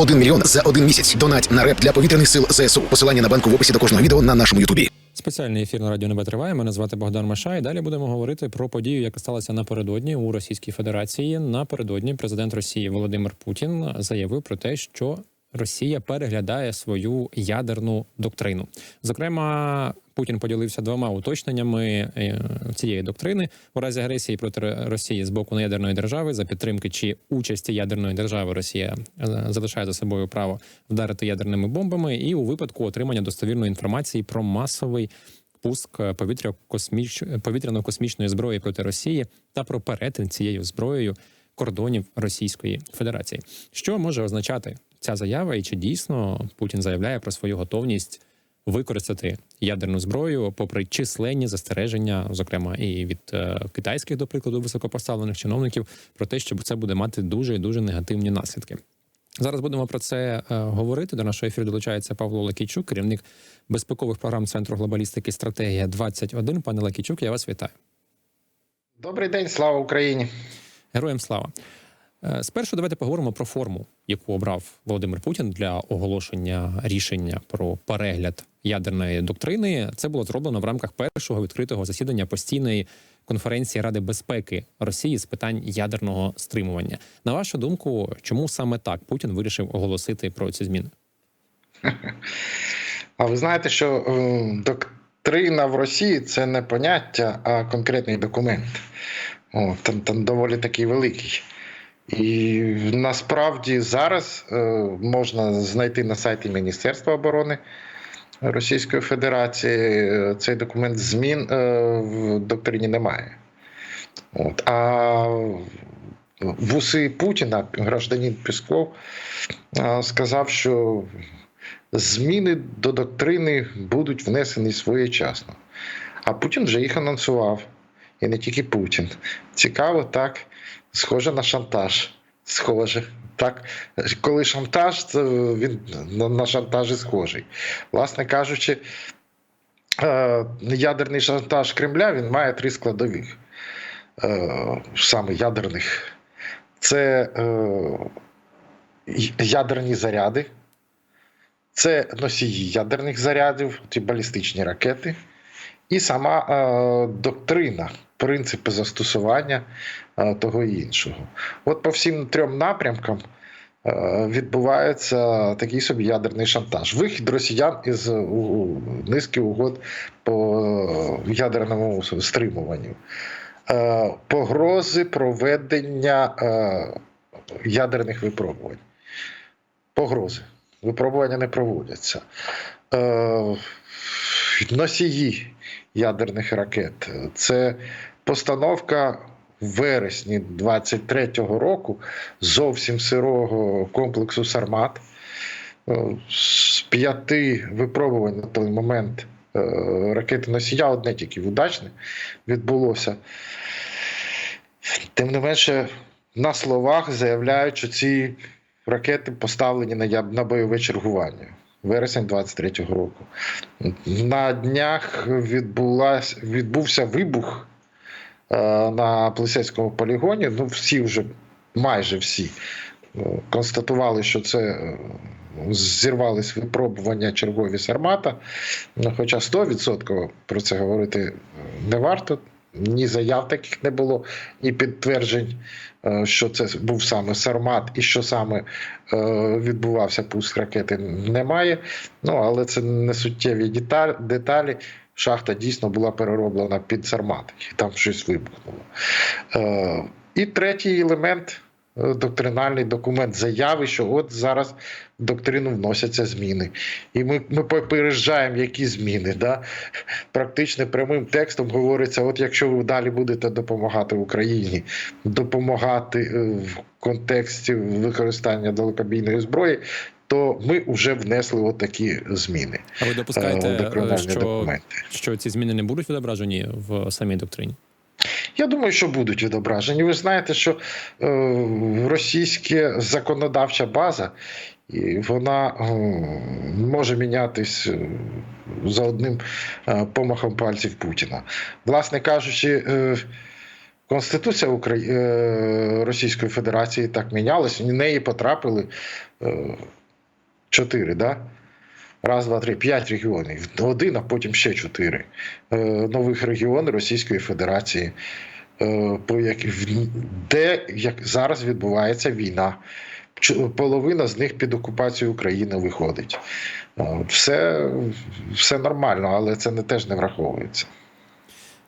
1 мільйон за один місяць. Донать на реп для повітряних сил ЗСУ. Посилання на банку в описі до кожного відео на нашому Ютубі. Спеціальний ефір на радіо Небе триває. Мене звати Богдан Маша. І далі будемо говорити про подію, яка сталася напередодні у Російській Федерації. Напередодні президент Росії Володимир Путін заявив про те, що Росія переглядає свою ядерну доктрину. Зокрема, Путін поділився двома уточненнями е, цієї доктрини у разі агресії проти Росії з боку неядерної держави за підтримки чи участі ядерної держави Росія е, залишає за собою право вдарити ядерними бомбами, і у випадку отримання достовірної інформації про масовий пуск повітря косміч... повітряно-космічної зброї проти Росії та про перетин цією зброєю кордонів Російської Федерації. Що може означати ця заява, і чи дійсно Путін заявляє про свою готовність використати ядерну зброю, попри численні застереження, зокрема і від е, китайських, до прикладу, високопоставлених чиновників, про те, що це буде мати дуже і дуже негативні наслідки. Зараз будемо про це е, говорити. До нашого ефіру долучається Павло Лакійчук, керівник безпекових програм Центру глобалістики стратегія 21 Пане Лакійчук, я вас вітаю. Добрий день, слава Україні. Героям слава. Е, Спершу давайте поговоримо про форму, яку обрав Володимир Путін для оголошення рішення про перегляд ядерної доктрини. Це було зроблено в рамках першого відкритого засідання постійної конференції Ради безпеки Росії з питань ядерного стримування. На вашу думку, чому саме так Путін вирішив оголосити про ці зміни? А ви знаєте, що е, доктрина в Росії це не поняття, а конкретний документ. О, там, там доволі такий великий. І насправді зараз е, можна знайти на сайті Міністерства оборони Російської Федерації е, цей документ змін е, в доктрині немає. От. А в уси Путіна гражданин Пісков сказав, що зміни до доктрини будуть внесені своєчасно. А Путін вже їх анонсував. І не тільки Путін. Цікаво, так, схоже на шантаж. Схоже. Так, коли шантаж, то він на, шантажі схожий. Власне кажучи, е, ядерний шантаж Кремля він має три складових. Е, саме ядерних. Це е, ядерні заряди, це носії ядерних зарядів, ті балістичні ракети, і сама доктрина, принципи застосування е, того і іншого. От по всім трьом напрямкам е, відбувається такий собі ядерний шантаж. Вихід росіян із низки угод по е, ядерному стримуванню, е, погрози проведення е, ядерних випробувань. Погрози. Випробування не проводяться. Е, носії ядерних ракет. Це постановка в вересні 23-го року зовсім сирого комплексу Сармат. Е, З п'яти випробувань на той момент е, ракети носія, одне тільки удачне відбулося. Тим не менше, на словах заявляють, що ці ракети поставлені на бойове чергування. Вересень 23-го року. На днях відбулась, відбувся вибух е, на Плесецькому полігоні. Ну, всі вже, майже всі, е, констатували, що це е, зірвались випробування чергові Сармата. Ну, Хоча 100% про це говорити е, не варто. Ні заяв таких не було, ні підтверджень, що це був саме Сармат і що саме е, відбувався пуск ракети, немає. Ну але це не суттєві деталі. Шахта дійсно була перероблена під Сармат, і там щось вибухнуло. Е, І третій елемент е, доктринальний документ заяви, що от зараз в доктрину вносяться зміни. І ми, ми попереджаємо, які зміни. Да? Практично прямим текстом говориться: от якщо ви далі будете допомагати Україні, допомагати е, в контексті використання далекобійної зброї. То ми вже внесли отакі зміни. А ви допускаєте, е, е, що, що ці зміни не будуть відображені в самій доктрині? Я думаю, що будуть відображені. Ви знаєте, що е, російська законодавча база, і вона е, може мінятись е, за одним е, помахом пальців Путіна. Власне кажучи, Конституція Російської Федерації так мінялась, в неї потрапили чотири, да? Раз, два, три, п'ять регіонів. Один, а потім ще чотири нових регіони Російської Федерації, е, по як... де як зараз відбувається війна. Половина з них під окупацію України виходить. Е, Все, все нормально, але це не теж не враховується.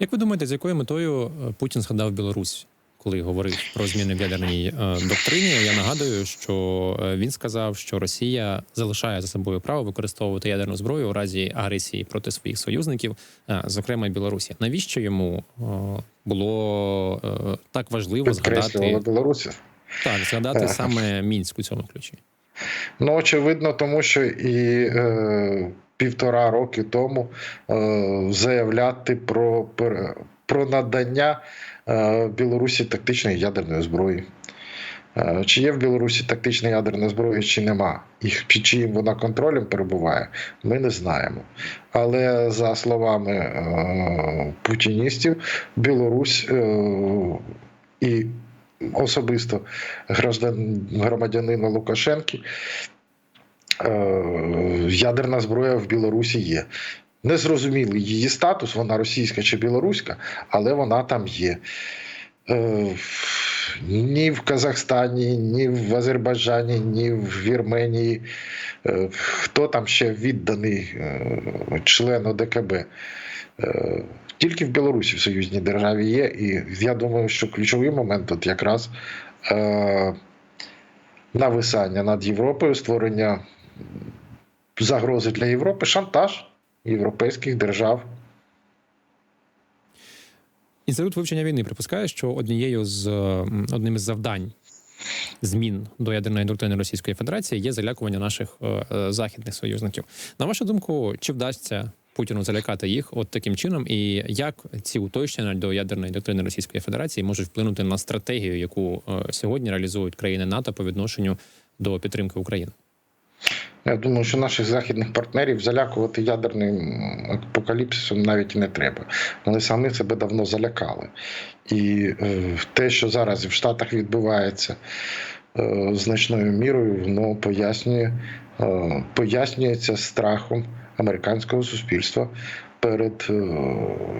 Як ви думаєте, з якою метою е, Путін згадав Білорусь, коли говорив про зміни в ядерній е, доктрині? Я нагадую, що е, він сказав, що Росія залишає за собою право використовувати ядерну зброю у разі агресії проти своїх союзників, е, зокрема Білорусі. Навіщо йому було так важливо згадати Білорусі. так, згадати саме мінськ у цьому ключі? Ну, очевидно, тому що і е, півтора роки тому е, заявляти про, про надання е, Білорусі тактичної ядерної зброї. Е, Чи є в Білорусі тактична ядерна зброя, чи нема, і під чиїм вона контролем перебуває, ми не знаємо. Але за словами е, путіністів, Білорусь е, і особисто громадянина Лукашенки е, ядерна зброя в Білорусі є. Незрозумілий її статус, вона російська чи білоруська, але вона там є. Е, Ні в Казахстані, ні в Азербайджані, ні в Вірменії. е, Хто там ще відданий е, член ОДКБ? Тільки в Білорусі в союзній державі є. І я думаю, що ключовий момент тут якраз нависання над Європою, створення загрози для Європи, шантаж європейських держав. Інститут вивчення війни припускає, що однією з одним із завдань змін до ядерної доктрини Російської Федерації є залякування наших е, е, західних союзників. На вашу думку, чи вдасться Путіну залякати їх от таким чином, і як ці уточнення до ядерної доктрини Російської Федерації можуть вплинути на стратегію, яку е, сьогодні реалізують країни НАТО по відношенню до підтримки України? Я думаю, що наших західних партнерів залякувати ядерним апокаліпсисом навіть і не треба. Вони самі себе давно залякали. І е, те, що зараз в Штатах відбувається е, значною мірою, воно пояснює, е, пояснюється страхом американського суспільства перед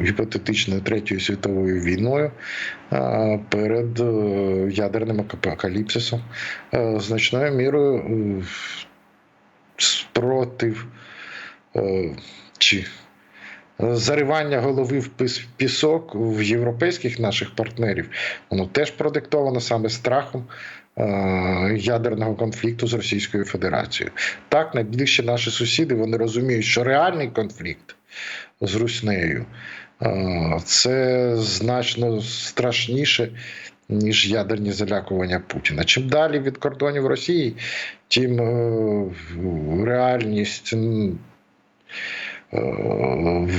гіпотетичною третьою світовою війною, перед ядерним апокаліпсисом. Значною мірою. Спротив е, чи заривання голови в пісок в європейських наших партнерів, воно теж продиктовано саме страхом е, ядерного конфлікту з Російською Федерацією. Так, найближчі наші сусіди вони розуміють, що реальний конфлікт з Руснею е, це значно страшніше. Ніж ядерні залякування Путіна. Чим далі від кордонів Росії, тим е, реальність е,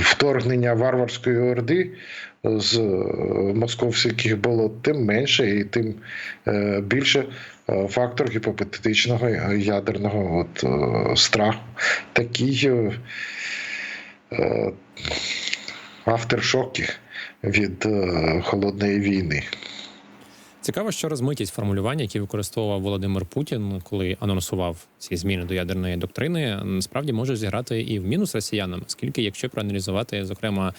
вторгнення варварської орди з е, московських болот, тим менше і тим більше фактор гіпотетичного ядерного от, страху. Такі е, авторшоки від холодної війни. Цікаво, що розмитість формулювання, які використовував Володимир Путін, коли анонсував ці зміни до ядерної доктрини, насправді може зіграти і в мінус росіянам, оскільки, якщо проаналізувати, зокрема,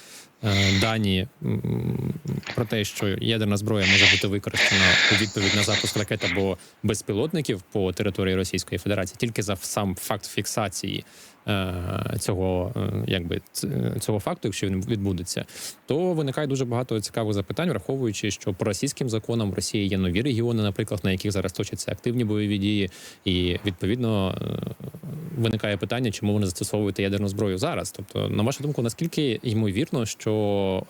дані про те, що ядерна зброя може бути використана у відповідь на запуск ракет або безпілотників по території Російської Федерації, тільки за сам факт фіксації. е, Цього е, якби цього факту, якщо він відбудеться, то виникає дуже багато цікавих запитань, враховуючи, що по російським законам в Росії є нові регіони, наприклад, на яких зараз точаться активні бойові дії, і відповідно е, виникає питання, чому вони застосовують ядерну зброю зараз. Тобто, на вашу думку, наскільки ймовірно, що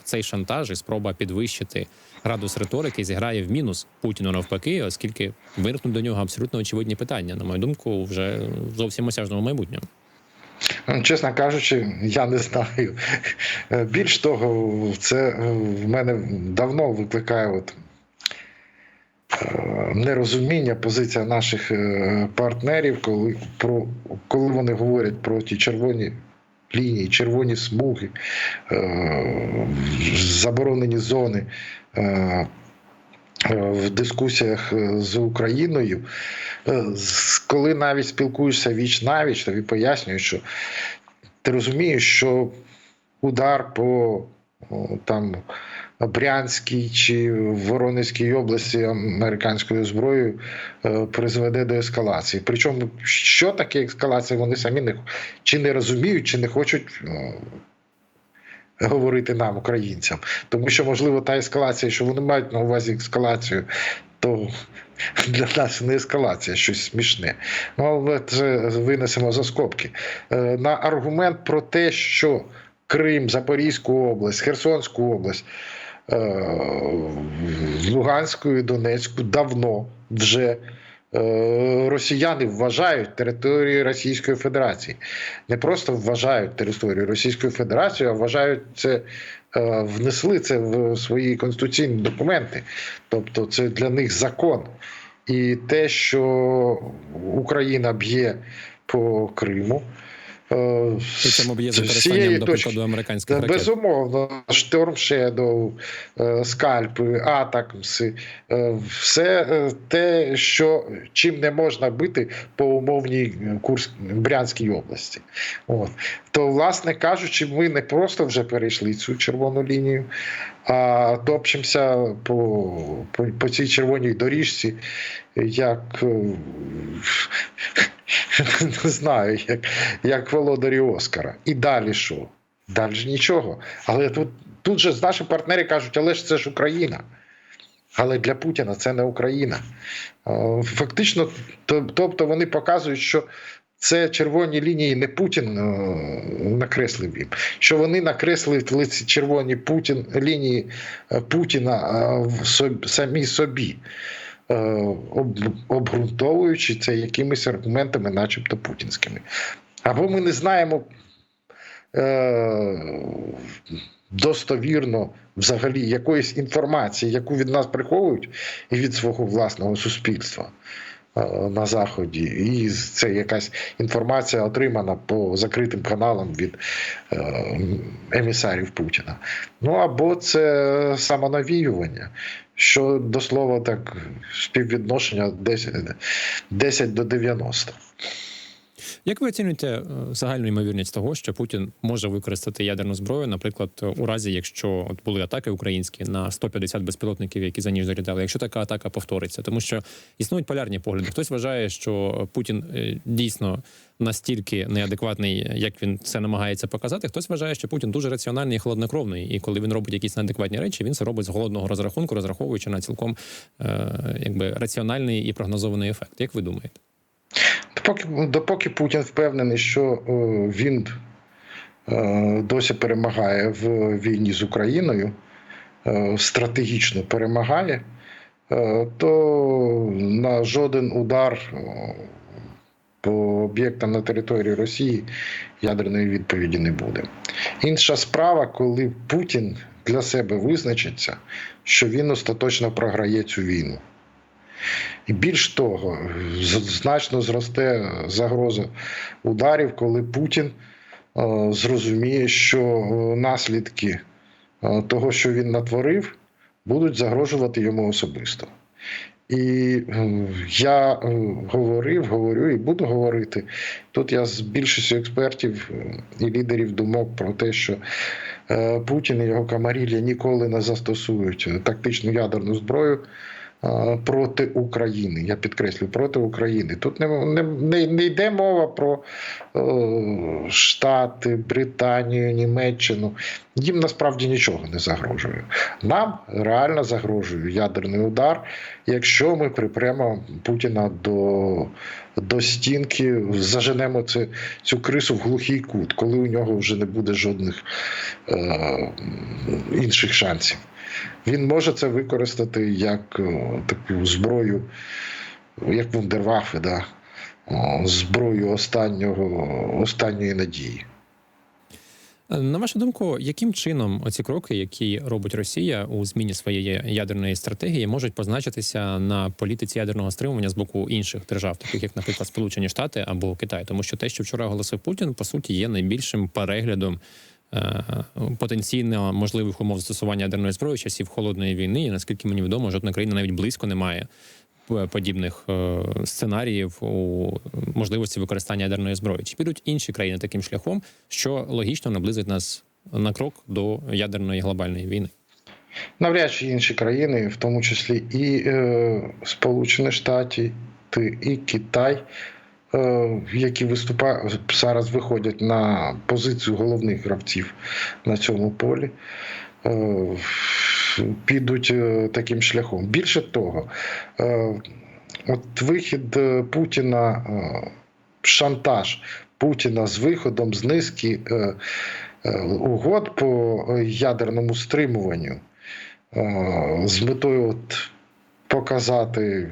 цей шантаж і спроба підвищити градус риторики зіграє в мінус Путіну навпаки, оскільки виникнуть до нього абсолютно очевидні питання, на мою думку, вже зовсім осяжному майбутньому. Ну, Чесно кажучи, я не знаю. Більш того, це в мене давно викликає от е, нерозуміння позиція наших е, партнерів, коли, про, коли вони говорять про ті червоні лінії, червоні смуги, е, заборонені зони. Е, е, в дискусіях з Україною, коли навіть спілкуєшся віч навіч, тобі пояснюю, що ти розумієш, що удар по там Брянській чи Воронезькій області американською зброєю е, призведе до ескалації. Причому, що таке ескалація, вони самі не чи не розуміють, чи не хочуть. е, Говорити нам, українцям, тому що можливо та ескалація, що вони мають на увазі ескалацію, то для нас не ескалація, щось смішне. Ну, але це винесемо за скобки. Е, На аргумент про те, що Крим, Запорізьку область, Херсонську область, е, Луганську і Донецьку давно вже е, росіяни вважають територією Російської Федерації. Не просто вважають територію Російської Федерації, а вважають це, е, внесли це в свої конституційні документи. Тобто це для них закон. І те, що Україна б'є по Криму. Е, І цьому б'є з використанням, до прикладу, американських ракет. Безумовно, Шторм е, скальпи, атакмси, е, все е, те, що чим не можна бити по умовній Курськ Брянській області. От. То, власне кажучи, ми не просто вже перейшли цю червону лінію, а топчемося по, по, по цій червоній доріжці, як е, не знаю, як, як володарі Оскара. І далі що? Далі ж нічого. Але тут, тут же наші партнери кажуть, але ж це ж Україна. Але для Путіна це не Україна. Е, Фактично, тобто вони показують, що це червоні лінії не Путін е, накреслив їм, що вони накреслили ці червоні Путін, лінії е, Путіна самі собі, об, обґрунтовуючи це якимись аргументами, начебто путінськими. Або ми не знаємо е, достовірно взагалі якоїсь інформації, яку від нас приховують, і від свого власного суспільства е, на Заході. І це якась інформація отримана по закритим каналам від е, емісарів Путіна. Ну або це самонавіювання. Що до слова так співвідношення 10, 10 до 90. Як ви оцінюєте е, загальну ймовірність того, що Путін може використати ядерну зброю, наприклад, у разі, якщо от були атаки українські на 150 безпілотників, які за ніж зарядали, якщо така атака повториться, тому що існують полярні погляди. Хтось вважає, що Путін е, дійсно настільки неадекватний, як він це намагається показати. Хтось вважає, що Путін дуже раціональний і холоднокровний, і коли він робить якісь неадекватні речі, він це робить з голодного розрахунку, розраховуючи на цілком е, якби раціональний і прогнозований ефект. Як ви думаєте? Допоки, допоки Путін впевнений, що е, він е, досі перемагає в війні з Україною, е, стратегічно перемагає, то на жоден удар по об'єктам на території Росії ядерної відповіді не буде. Інша справа, коли Путін для себе визначиться, що він остаточно програє цю війну. І більш того, значно зросте загроза ударів, коли Путін е, зрозуміє, що е, наслідки е, того, що він натворив, будуть загрожувати йому особисто. І я говорив, говорю і буду говорити. Тут я з більшістю експертів і лідерів думок про те, що Путін і його камарілля ніколи не застосують тактичну ядерну зброю проти України. Я підкреслю проти України. Тут не, не, не, йде мова про е, Штати, Британію, Німеччину. Їм насправді нічого не загрожує. Нам реально загрожує ядерний удар, якщо ми припремо Путіна до, до стінки, заженемо це, цю крису в глухий кут, коли у нього вже не буде жодних е, інших шансів. Він може це використати як е, таку зброю, як вундервафи, да? Зброю останнього, останньої надії. Е, На вашу думку, яким чином оці кроки, які робить Росія у зміні своєї ядерної стратегії, можуть позначитися на політиці ядерного стримування з боку інших держав, таких як, наприклад, Сполучені Штати або Китай? Тому що те, що вчора оголосив Путін, по суті, є найбільшим переглядом потенційно можливих умов застосування ядерної зброї часів холодної війни. І наскільки мені відомо, жодна країна навіть близько не має подібних е, сценаріїв у можливості використання ядерної зброї. Чи підуть інші країни таким шляхом, що логічно наблизить нас на крок до ядерної глобальної війни? Навряд чи інші країни, в тому числі і е, Сполучені Штати, і Китай, е, які виступають зараз виходять на позицію головних гравців на цьому полі, е, підуть е, таким шляхом. Більше того, е, от вихід е, Путіна, е, шантаж Путіна з виходом з низки е, е, угод по е, ядерному стримуванню е, з метою от показати,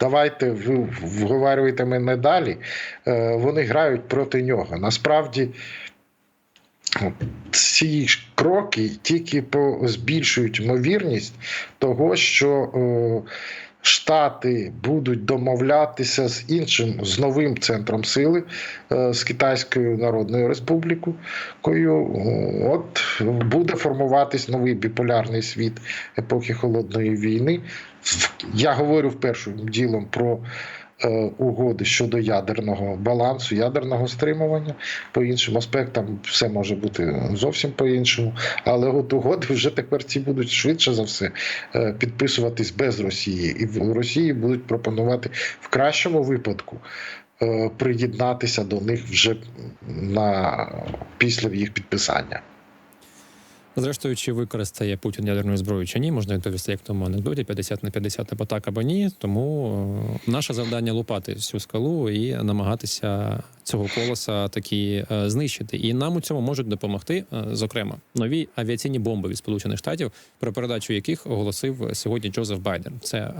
давайте ви вговарюєте мене далі. Е, Вони грають проти нього. Насправді. Ці ж кроки тільки збільшують ймовірність того, що е, Штати будуть домовлятися з іншим з новим центром сили е, з Китайською Народною Республікою. От буде формуватись новий біполярний світ епохи холодної війни. Я говорю в першим ділом про угоди щодо ядерного балансу, ядерного стримування. По іншим аспектам все може бути зовсім по-іншому. Але от угоди вже тепер ці будуть швидше за все е, підписуватись без Росії, і в Росії будуть пропонувати в кращому випадку. е, Приєднатися до них вже на після їх підписання. Зрештою, чи використає Путін ядерну зброю чи ні, можна відповісти як тому анекдоті 50 на 50 або так, або ні. Тому е, наше завдання лупати цю скалу і намагатися цього колоса таки е, знищити. І нам у цьому можуть допомогти, е, зокрема, нові авіаційні бомби від Сполучених Штатів, про передачу яких оголосив сьогодні Джозеф Байден. Це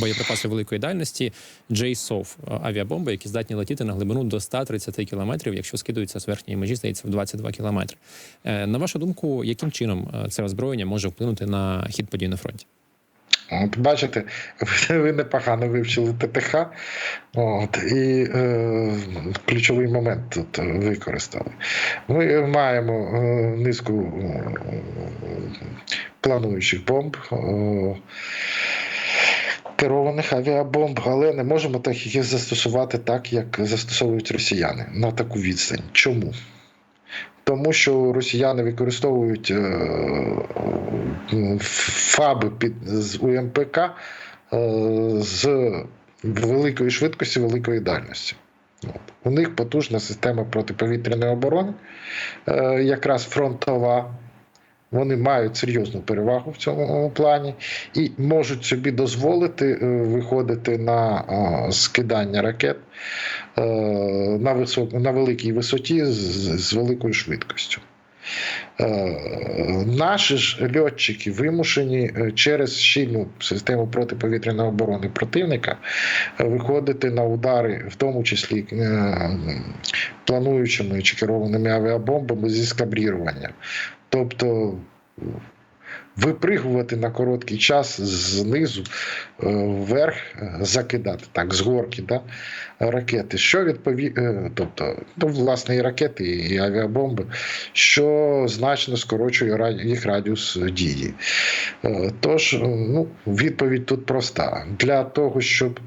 боєприпаси великої дальності JSOF – авіабомби, які здатні летіти на глибину до 130 кілометрів, якщо скидуються з верхньої межі, здається, в 22 кілометри. На вашу думку, яким чином е, це озброєння може вплинути на хід подій на фронті? От бачите, ви- непогано вивчили ТТХ, от, і е, ключовий момент тут використали. Ми маємо е, низку е, плануючих бомб. Е, Керованих авіабомб, але не можемо їх застосувати так, як застосовують росіяни на таку відстань. Чому? Тому що росіяни використовують е, фаби під з УМПК е, з великої швидкості, великої дальності. У них потужна система протиповітряної оборони, е, якраз фронтова. Вони мають серйозну перевагу в цьому плані і можуть собі дозволити е, виходити на е, скидання ракет е, на, висок, на великій висоті з, великою швидкістю. Е, Наші ж льотчики вимушені е, через щільну систему протиповітряної оборони противника е, виходити на удари, в тому числі е, плануючими чи керованими авіабомбами зі скабріруванням. Тобто випригувати на короткий час знизу е, вверх, закидати так, з горки да, ракети, що відпові... е, тобто, ну, власне, і ракети, і авіабомби, що значно скорочує їх радіус дії. Е, Тож, ну, відповідь тут проста. Для того, щоб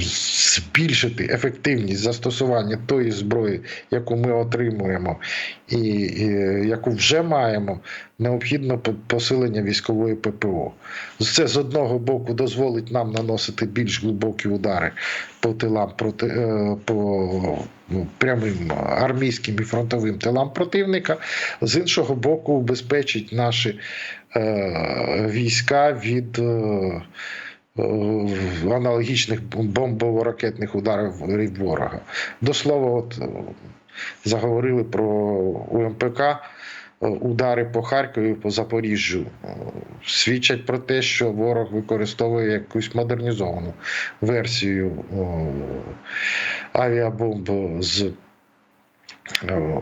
збільшити ефективність застосування тої зброї, яку ми отримуємо, і, і яку вже маємо, необхідно посилення військової ППО. Це з одного боку дозволить нам наносити більш глибокі удари по тилам проти е, по ну, прямим армійським і фронтовим тилам противника. З іншого боку, убезпечить наші е, війська від. Е, е, аналогічних бомбово-ракетних ударів ворога. До слова, от е, заговорили про УМПК. е, Удари по Харкові, по Запоріжжю е, свідчать про те, що ворог використовує якусь модернізовану версію е, авіабомб з е,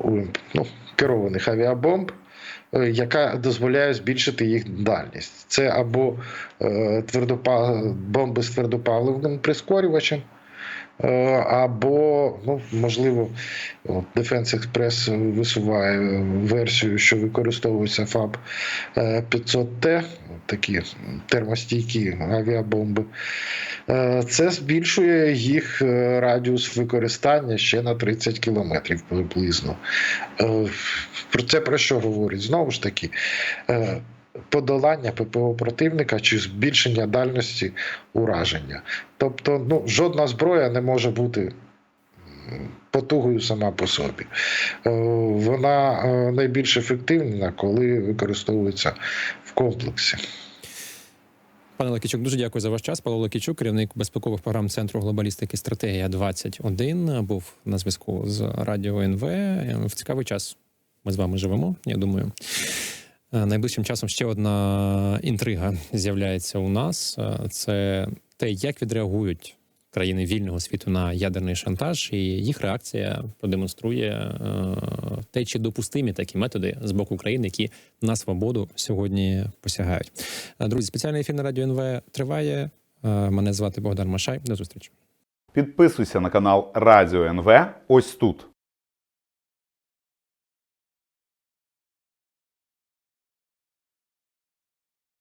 ну, керованих авіабомб, е, яка дозволяє збільшити їх дальність. Це або е, твердопа... бомби з твердопаливним прискорювачем, Е, Або, ну, можливо, Defense Express висуває версію, що використовується ФАБ 500Т, такі термостійкі авіабомби. Е, Це збільшує їх е, радіус використання ще на 30 кілометрів приблизно. Е, Про це про що говорить? Знову ж таки, е, подолання ППО противника чи збільшення дальності ураження. Тобто, ну, жодна зброя не може бути потугою сама по собі. Е, Вона е, найбільш ефективна, коли використовується в комплексі. Пане Лакічук, дуже дякую за ваш час. Павло Лакічук, керівник безпекових програм Центру глобалістики стратегія 21 був на зв'язку з радіо НВ. В цікавий час ми з вами живемо. Я думаю. Е, Найближчим часом ще одна інтрига з'являється у нас. Е, Це те, як відреагують країни вільного світу на ядерний шантаж, і їх реакція продемонструє е, те, чи допустимі такі методи з боку країн, які на свободу сьогодні посягають. Друзі, спеціальний ефір на радіо НВ триває. Мене звати Богдан Машай. До зустрічі. Підписуйся на канал Радіо НВ ось тут.